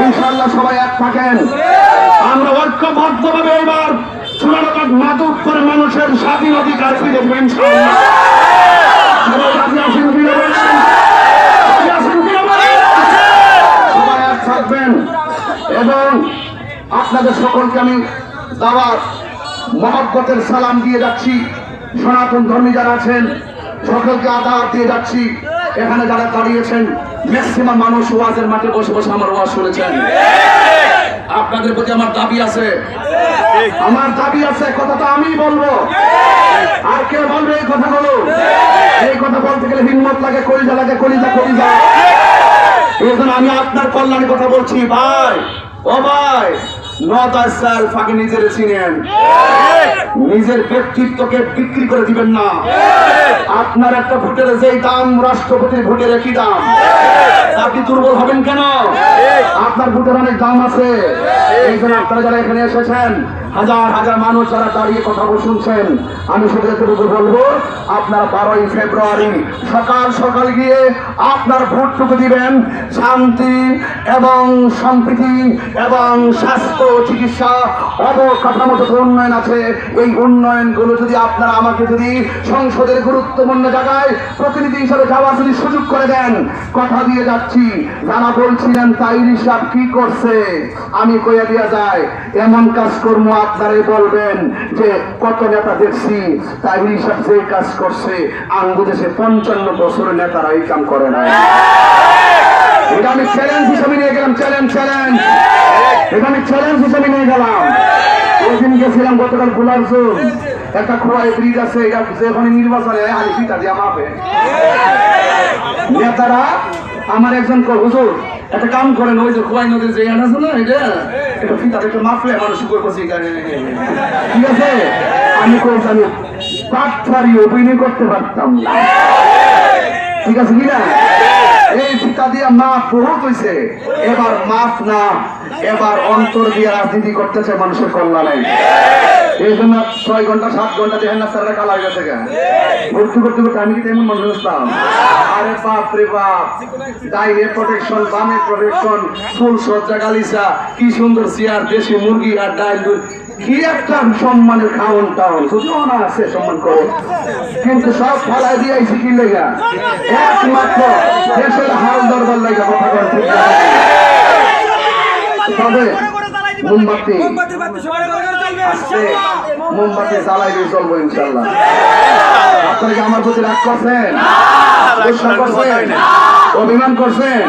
ইনশাল্লাহ সবাই এক থাকেন। আমরা ঐক্যবদ্ধভাবে এবার চূড়ান্ত মাদক করে মানুষের স্বাধীন অধিকার ফিরে দেবেন ইনশাল্লাহ সবাই এক থাকবেন। এবং আপনাদের সকলকে আমি দাওয়াত, মহব্বতের সালাম দিয়ে যাচ্ছি। সনাতন ধর্মী যারা আছেন, সকলকে আদাব দিয়ে যাচ্ছি। এখানে যারা দাঁড়িয়েছেন ম্যাক্সিমাম মানুষ ওয়াজের মাঠে বসে বসে আমার ওয়াজ শুনেছেন। আপনাদের প্রতি আমার দাবি আছে। আমার দাবি আছে কথাটা আমি বলব। আর কে বলবে এই কথাগুলো এই কথা বলতে গেলে হিম্মত লাগে, কলিজা লাগে, কলিজা কলিজা। এই জন্য আমি আপনার কল্যাণের কথা বলছি, ভাই। ও ভাই নট স্যার ফাঁকে নিজের চিনেন নিজের ব্যক্তিত্বকে বিক্রি করে দিবেন না। আপনার একটা ভোটের যেই দাম, রাষ্ট্রপতির ভোটের একই দাম। আপনি দুর্বল হবেন কেন? আপনার ভোটের অনেক দাম আছে। আপনারা যারা এখানে এসেছেন, হাজার হাজার মানুষ যারা দাঁড়িয়ে কথা শুনছেন, আমি শুধু এতটুকু বলব, আপনারা বারোই ফেব্রুয়ারি সকাল সকাল গিয়ে আপনার ভোটটুকু দিবেন। শান্তি এবং সম্প্রীতি এবং স্বাস্থ্য, চিকিৎসা অবকাঠামোগত উন্নয়ন আছে, এই উন্নয়নগুলো যদি আপনারা আমাকে যদি সংসদের গুরুত্বপূর্ণ জায়গায় প্রতিনিধি হিসাবে যাওয়ার যদি সুযোগ করে দেন, কথা দিয়ে যাচ্ছি। যারা বলছিলেন তাই সাহেব কি করছে? আমি কইয়া দিয়া যায় এমন কাজ কর্ম আপনারাই বলবেন যে, কত নেতা দেখছি তাইরি সাহেব যে কাজ করছে আঙ্গু দেশে পঞ্চান্ন বছরের নেতারা এই কাম করে না এটা আমি চ্যালেঞ্জ হিসাবে নিয়ে গেলাম চ্যালেঞ্জ চ্যালেঞ্জ এটা আমি চ্যালেঞ্জ হিসাবে নিয়ে গেলাম। ওই দিন গেছিলাম গতকাল একটা ব্রিজ আছে, এটা যেখানে নির্বাচনে ফিতা দিয়া মাপে। নেতারা, আমার একজন হুজুর একটা কাম করেন ওই যে খোয়াই নদীর যে আছে না এটা? এটা ফিতাটা একটু মাপলে মানুষ করব ঠিক আছে? আমি কইছি আমি পাটফারি অভিনয় করতে পারতাম না। ঠিক আছে কি না? এই ফিতা দিয়া মাপ বহুত এবার মাফ না, এবার অন্তর দিয়ে রাজনীতি করতেছে মানুষের কল্যাণে। এই জন্য ছয় ঘণ্টা, সাত ঘণ্টা দেখেন না স্যাররা কালা হয়ে আমি কি তেমন আরে বাপ রে বাপ, ডাইনে প্রোটেকশন বামে প্রোটেকশন ফুল সজ্জা গালিসা কি সুন্দর চেয়ার, দেশি মুরগি আর ডাইল। কি একটা সম্মানের খাওয়ান টাউন যদিও না আছে সম্মান করে। কিন্তু সব ফলাই দিয়ে আইসি কি লেগা? একমাত্র দেশের হাল দরবার লেগা কথা বল ঠিক না? তবে মোমবাতি মোমবাতি জ্বালাই দিয়ে চলবো ইনশাল্লাহ আপনারা কি আমার প্রতি রাগ করছেন? অভিমান করছেন?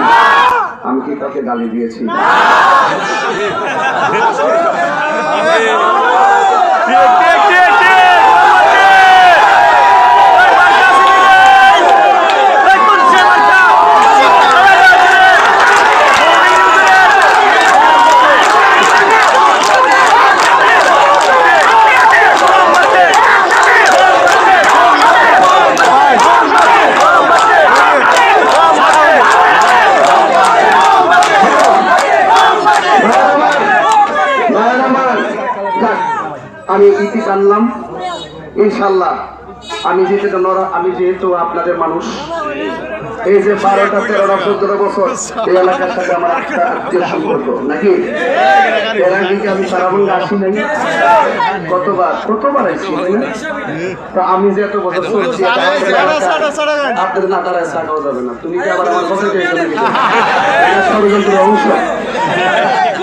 আমি কি তাকে গালি দিয়েছি? ঠিক ঠিক ঠিক ঠিক ভাইয়ের আমার, যাক, আমি ইতি জানলাম ইনশাল্লাহ আমি যেহেতু আমি যেহেতু আপনাদের মানুষ। এই যে বারোটা তেরোটা চোদ্দটা বছর এই এলাকার সাথে আমার একটা আত্মীয় সম্পর্ক নাকি? এর আগে কি আমি সারাবঙ্গে আসি নাই? কতবার? কতবার আসছি তো আমি যে এত বছর চলছি আপনাদের না দাঁড়ায় থাকাও যাবে না। তুমি কি আবার আমার কথা ষড়যন্ত্রের অংশ।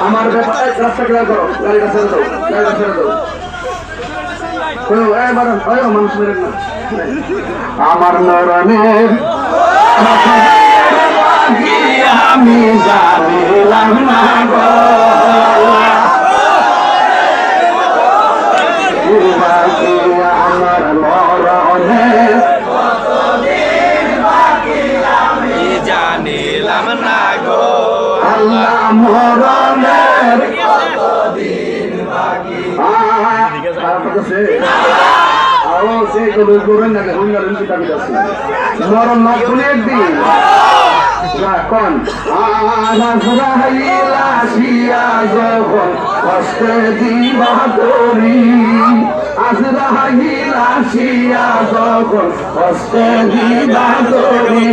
আমার রাস্তা ক্লিয়ার করো গাড়িটা ছেড়ে দাও গাড়িটা ছেড়ে দাও। আমার নরণের আমি জানিলাম না গো মরণের খারাপ করতেছে আরও সে কোনো করবেন না হুন গেলেন কি দাবি আছে মরণ না শুনে একদিন না কোন যখন কষ্টে দিবা করি আজরাইলা যখন কষ্টে দিবা করি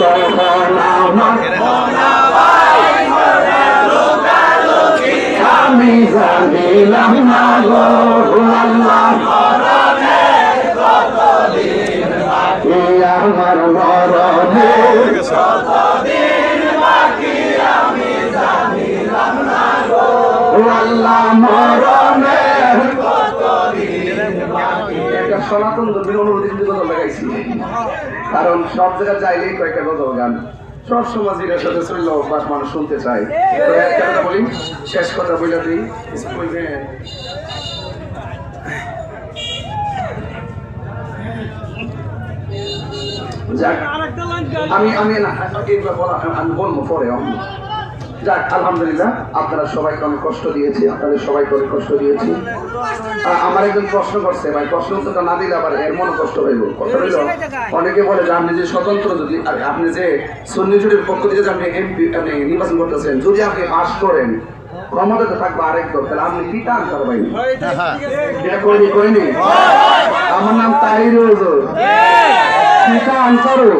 তখন আমার আমি জানিলাম না গো আমার মরণে সনাতন ধর্মের কিন্তু গজল লাগাইছি কারণ সব জায়গায় চাইলেই কয়েকটা গজল গান। সব সমাজের সাথে চললে অভ্যাস মানুষ শুনতে চায়। তো একটা কথা বলি শেষ কথা বলে দিই। যাক আমি আমি না এইবার বলা আমি বলব পরে আমি যাক, আলহামদুলিল্লাহ, আপনারা সবাইকে অনেক কষ্ট দিয়েছি, আপনাদের সবাইকে অনেক কষ্ট দিয়েছি। আমার একজন প্রশ্ন করছে, ভাই, প্রশ্ন উত্তরটা না দিলে আবার এর মনে কষ্ট হইব কথা হইল? অনেকে বলে যে আপনি যে স্বতন্ত্র যদি আপনি যে সন্নিচুরির পক্ষ থেকে যে আপনি এমপি আপনি নির্বাচন করতেছেন, যদি আপনি পাস করেন ক্ষমতাতে থাকবে আরেক দল, তাহলে আপনি কি টান করবেন? এটা কইনি আমার নাম তাহির হুজুর টিকা আনসারু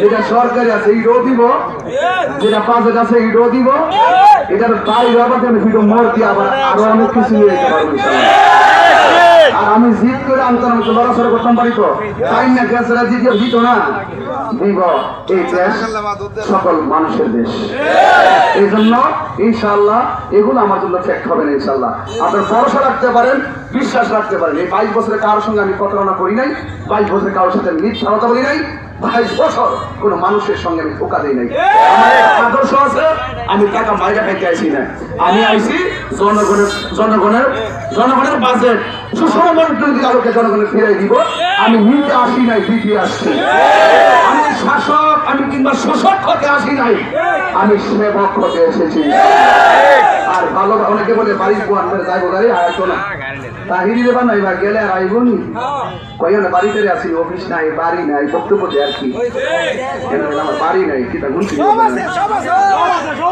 যেটা সরকারি আছে ইডো দিব। যেটা বাজেট আছে ইডো দিব। এটার বাইরে আবার যেন ভিডিও মোর দিয়ে আবার আরও অনেক কিছু নিয়ে যেতে পারব আর আমি জিত করে আনতাম তো লড়াচড়া করতাম পারি তো। তাই না গ্যাসেরা জিতে দিত না? দিব। এই দেশ সকল মানুষের দেশ। এই জন্য ইনশাআল্লাহ এগুলো আমার জন্য ফ্যাক্ট হবে না ইনশাআল্লাহ। আপনার ভরসা রাখতে পারেন, বিশ্বাস রাখতে পারেন। এই বাইশ বছরে কারোর সঙ্গে আমি প্রতারণা করি নাই, বাইশ বছরে কারোর সাথে মিথ্যা কথা বলি নাই। বাইশ বছর কোনো মানুষের সঙ্গে আমি ধোকা দিই নাই। আমার আদর্শ আছে আমি টাকা মাইরা খাইতে আইছি না। আমি আইছি জনগণের জনগণের জনগণের বাজেট সুষম মন্ত্রী আলোকে জনগণের ফিরাই দিব। আমি নিতে আসি নাই দিতে আসছি আমি শাসক আমি কিংবা শোষক হতে আসি নাই। আমি সেবক হতে এসেছি। ভালো অনেকে বলে বাড়ির বোয়ান করে যাইব গাড়ি আর তো না। তাহিরি দেবা নাই। বা গেলে আর আইব নি। কইও না বাড়িতে আসি অফিস নাই বাড়ি নাই বক্তব্যতে আর কি। আমার বাড়ি নাই কি তা গুনছি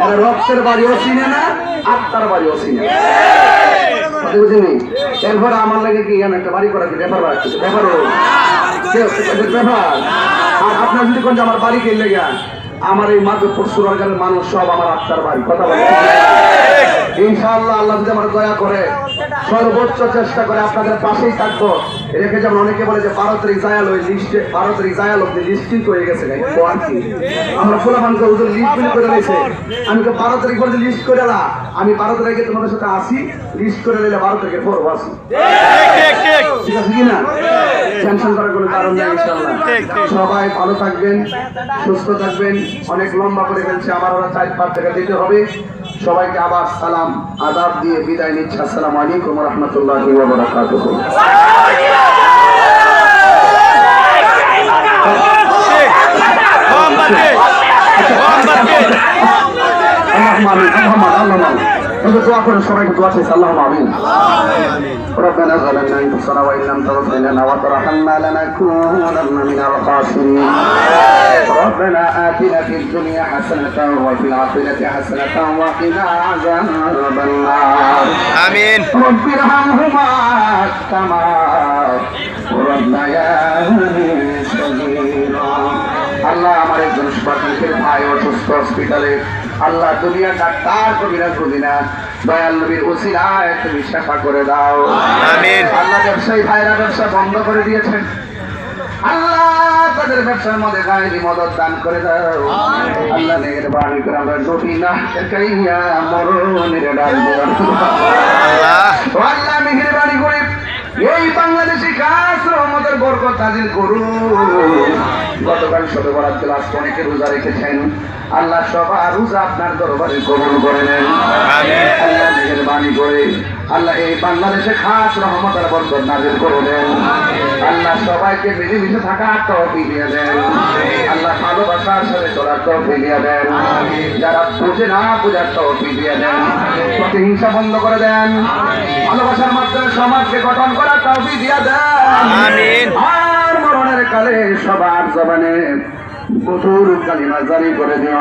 এরা রক্তের বাড়িও চিনে না আত্মার বাড়িও চিনে বুঝিনি এরপরে আমার লাগে কি এখানে একটা বাড়ি করা কি ব্যাপার ব্যাপার ব্যাপার। আর আপনার যদি কোন আমার বাড়ি কিনলে গা আমার এই মাধবপুর সুরারগানের মানুষ সব আমার আত্মার বাড়ি। কথা বলে ইনশাআল্লাহ আল্লাহ যদি আমার দয়া করে সর্বোচ্চ চেষ্টা করে আপনাদের পাশেই থাকব। রেখে যেমন অনেকে বলে যে ভারতের ইসরায়েল ওই লিস্টে ভারতের ইসরায়েল অব্দি লিস্টিং হয়ে গেছে আমরা ফুলামানকে হুজুর লিস্ট বিল করে রয়েছে আমি তো তারিখ পর্যন্ত লিস্ট করে না আমি বারো তারিখে তোমাদের সাথে আসি লিস্ট করে নিলে বারো তারিখে পড়ব আসি। ঠিক ঠিক ঠিক। আছে কি না টেনশন করার কোনো কারণ নেই ঠিক, ঠিক। সবাই ভালো থাকবেন সুস্থ থাকবেন। অনেক লম্বা করে ফেলছে আমার ওরা চার পাঁচ টাকা দিতে হবে। সবাইকে আবার সালাম আদাব দিয়ে বিদায় নিচ্ছে। আসসালামু আলাইকুম রহমতুল্লাহ বারাকাতুহু। মোহাম্মদকে মোহাম্মদকে اللهم امين اللهم اللهم امين انت دعاء كل شرعي دعاء اللهم امين ربنا ظلمنا انفسنا وان لم تغفر لنا وترحمنا لنكونن من الخاسرين ربنا اتنا في الدنيا حسنه وفي الاخره حسنه وقنا عذاب النار আমিন رب ارحمهما كما ربياني সুপারমার্কেটের ভাই অসুস্থ হসপিটালে আল্লাহ দুনিয়া ডাক্তার কবিরাজ বুঝি না দয়াল নবীর উসিলায় তুমি সেবা করে দাও। আল্লাহ ব্যবসায়ী ভাইরা ব্যবসা বন্ধ করে দিয়েছেন। আল্লাহ তাদের ব্যবসার মধ্যে গায়ে মদত দান করে দাও। আল্লাহ নেগের বাড়ি করে আমরা ডুবি না কাইয়া মরণের ডাল আল্লাহ। ও আল্লাহ করে এই বাংলাদেশি কাজ রহমতের বরকত নাজিল করুন। গতকাল সবে বরাত ক্লাস অনেকে রোজা রেখেছেন। আল্লাহ সবার রোজা আপনার দরবারে কবুল করে নেন। আল্লাহ আল্লাহ এই বাংলাদেশে খাস রহমতের বরকত নাজিল করে দেন আল্লাহ সবাইকে মিলেমিশে থাকার তৌফিক দিয়ে দেন। আল্লাহ ভালোবাসার সাথে চলার তৌফিক দিয়ে দেন। যারা বুঝে না বুঝার তৌফিক দিয়ে দেন। প্রতিহিংসা বন্ধ করে দেন। ভালোবাসার মাধ্যমে সমাজকে গঠন করার তৌফিক দিয়ে দেন। আর মরণের কালে সবার জবানে কঠোর কালিমা জারি করে দিও।